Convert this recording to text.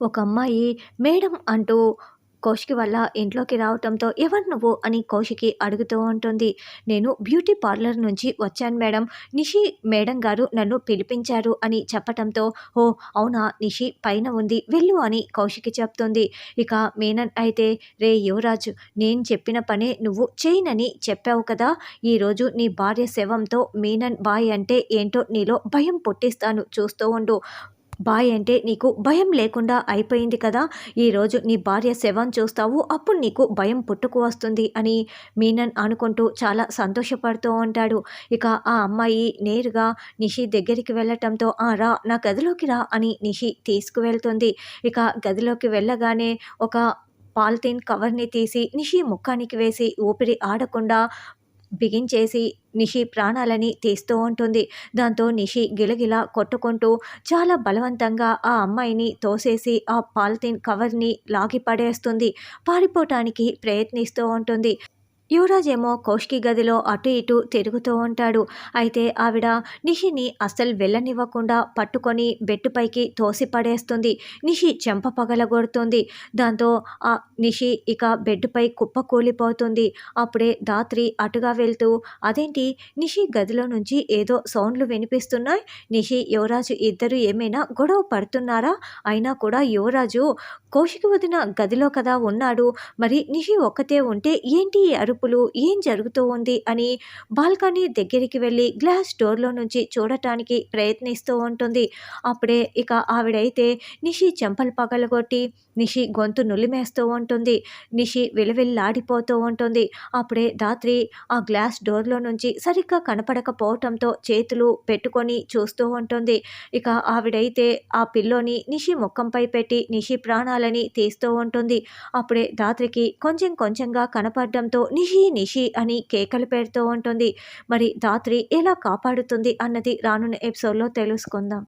ఒక అమ్మాయి మేడం అంటూ కౌశికి వల్ల ఇంట్లోకి రావటంతో ఎవరు నువ్వు అని కౌశికి అడుగుతూ ఉంటుంది. నేను బ్యూటీ పార్లర్ నుంచి వచ్చాను మేడం. నిషి మేడం గారు నన్ను పిలిపించారు అని చెప్పటంతో ఓ అవునా నిషి పైన ఉంది వెళ్ళు అని కౌశికి చెప్తుంది. ఇక మీనన్ అయితే రే యువరాజు నేను చెప్పిన పనే నువ్వు చేయనని చెప్పావు కదా. ఈరోజు నీ భార్య శవంతో మీనన్ బాయ్ అంటే ఏంటో నీలో భయం పుట్టిస్తాను చూస్తూ ఉండు. బాయ్ అంటే నీకు భయం లేకుండా అయిపోయింది కదా. ఈరోజు నీ భార్య శవం చూస్తావు అప్పుడు నీకు భయం పుట్టుకు వస్తుంది అని మీనన్ అనుకుంటూ చాలా సంతోషపడుతూ ఉంటాడు. ఇక ఆ అమ్మాయి నేరుగా నిషి దగ్గరికి వెళ్ళటంతో ఆ రా నా గదిలోకి రా అని నిషి తీసుకువెళ్తుంది. ఇక గదిలోకి వెళ్ళగానే ఒక పాలిథిన్ కవర్ని తీసి నిషి ముఖానికి వేసి ఊపిరి ఆడకుండా బిగించేసి నిషి ప్రాణాలని తీస్తూ ఉంటుంది. దాంతో నిషి గిలగిలా కొట్టుకుంటూ చాలా బలవంతంగా ఆ అమ్మాయిని తోసేసి ఆ పాలిథిన్ కవర్ని లాగి పడేస్తుంది. పారిపోవటానికి ప్రయత్నిస్తూ ఉంటుంది. యువరాజ్ ఏమో కౌశికి గదిలో అటు ఇటు తిరుగుతూ ఉంటాడు. అయితే ఆవిడ నిషిని అస్సలు వెళ్ళనివ్వకుండా పట్టుకొని బెట్టుపైకి తోసి పడేస్తుంది. నిషి చెంప పగలగొడుతుంది. దాంతో ఆ నిషి ఇక బెడ్పై కుప్ప కూలిపోతుంది. అప్పుడే దాత్రి అటుగా వెళ్తూ అదేంటి? నిషి గదిలో నుంచి ఏదో సౌండ్లు వినిపిస్తున్నాయి. నిషి యువరాజు ఇద్దరు ఏమైనా గొడవ పడుతున్నారా? అయినా కూడా యువరాజు కౌశికి వదిన గదిలో కదా ఉన్నాడు. మరి నిషి ఒక్కతే ఉంటే ఏంటి అరుపు? అరుపులు ఏం జరుగుతూ ఉంది అని బాల్కనీ దగ్గరికి వెళ్ళి గ్లాస్ డోర్లో నుంచి చూడటానికి ప్రయత్నిస్తూ ఉంటుంది. అప్పుడే ఇక ఆవిడైతే నిషి చెంపలు పగలగొట్టి నిషి గొంతు నులిమేస్తూ ఉంటుంది. నిషి విలవిల్లాడిపోతూ ఉంటుంది. అప్పుడే దాత్రి ఆ గ్లాస్ డోర్లో నుంచి సరిగ్గా కనపడకపోవటంతో చేతులు పెట్టుకొని చూస్తూ ఉంటుంది. ఇక ఆవిడైతే ఆ పిల్లోని నిషి ముఖంపై పెట్టి నిషి ప్రాణాలని తీస్తూ ఉంటుంది. అప్పుడే దాత్రికి కొంచెం కొంచెంగా కనపడడంతో నిషి నిషి నిషి అని కేకలు పెడుతూ ఉంటుంది. మరి ధాత్రి ఎలా కాపాడుతుంది అన్నది రానున్న ఎపిసోడ్లో తెలుసుకుందాం.